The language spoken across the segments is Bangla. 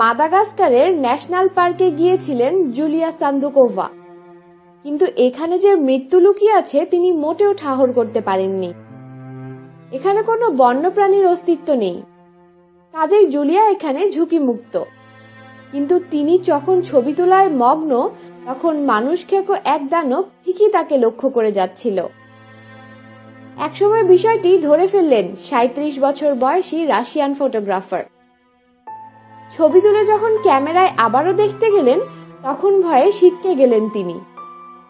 মাদাগাস্কারের ন্যাশনাল পার্কে গিয়েছিলেন জুলিয়া সান্দুকোভা। কিন্তু এখানে যে মৃত্যু লুকিয়ে আছে, তিনি মোটেও ঠাহর করতে পারেননি। এখানে কোনো বন্যপ্রাণীর অস্তিত্ব নেই। কাজেই জুলিয়া এখানে ঝুঁকি মুক্ত কিন্তু তিনি যখন ছবি তোলায় মগ্ন, তখন মানুষ খেকো এক দানব ঠিকই তাকে লক্ষ্য করে যাচ্ছিল। একসময় বিষয়টি ধরে ফেললেন সাঁত্রিশ বছর বয়সী রাশিয়ান ফটোগ্রাফার। ছবি তুলে যখন ক্যামেরায় আবারও দেখতে গেলেন, তখন ভয়ে শিটকে গেলেন তিনি।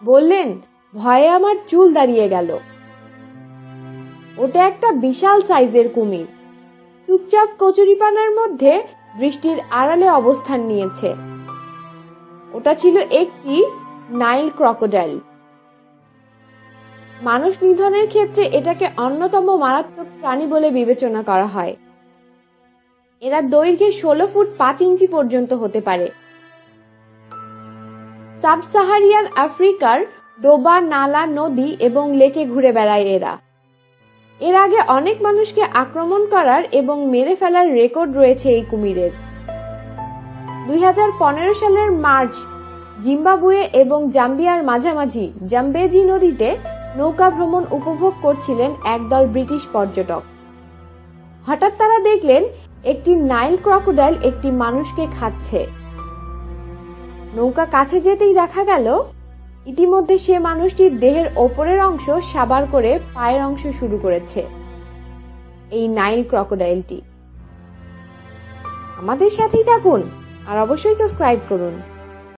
বললেন, ভয়ে আমার চুল দাঁড়িয়ে গেল। ওটা একটা বিশাল সাইজের কুমির। চুপচাপ কচুরিপানার মধ্যে বৃষ্টির আড়ালে অবস্থান নিয়েছে। ওটা ছিল একটি নাইল ক্রকোডাইল। মানুষ নিধনের ক্ষেত্রে এটাকে অন্যতম মারাত্মক প্রাণী বলে বিবেচনা করা হয়। এরা দৈর্ঘ্যে ষোলো ফুট পাঁচ ইঞ্চি পর্যন্ত হতে পারে। সাব সাহারিয়ান আফ্রিকার ডোবা নালা, নদী এবং লেকে ঘুরে বেড়ায় এরা। এর আগে অনেক মানুষকে আক্রমণ করার এবং মেরে ফেলার রেকর্ড রয়েছে এই কুমিরের। দুই হাজার পনেরো সালের মার্চ, জিম্বাবুয়ে এবং জাম্বিয়ার মাঝামাঝি জাম্বেজি নদীতে নৌকা ভ্রমণ উপভোগ করছিলেন একদল ব্রিটিশ পর্যটক। হঠাৎ তারা দেখলেন একটি নাইল ক্রকোডাইল একটি মানুষকে খাচ্ছে। নৌকা কাছে যেতেই দেখা গেল, ইতিমধ্যে সে মানুষটির দেহের ওপরের অংশ সাবার করে পায়ের অংশ শুরু করেছে, এই নাইল ক্রকোডাইলটি। আমাদের সাথেই থাকুন আর অবশ্যই সাবস্ক্রাইব করুন।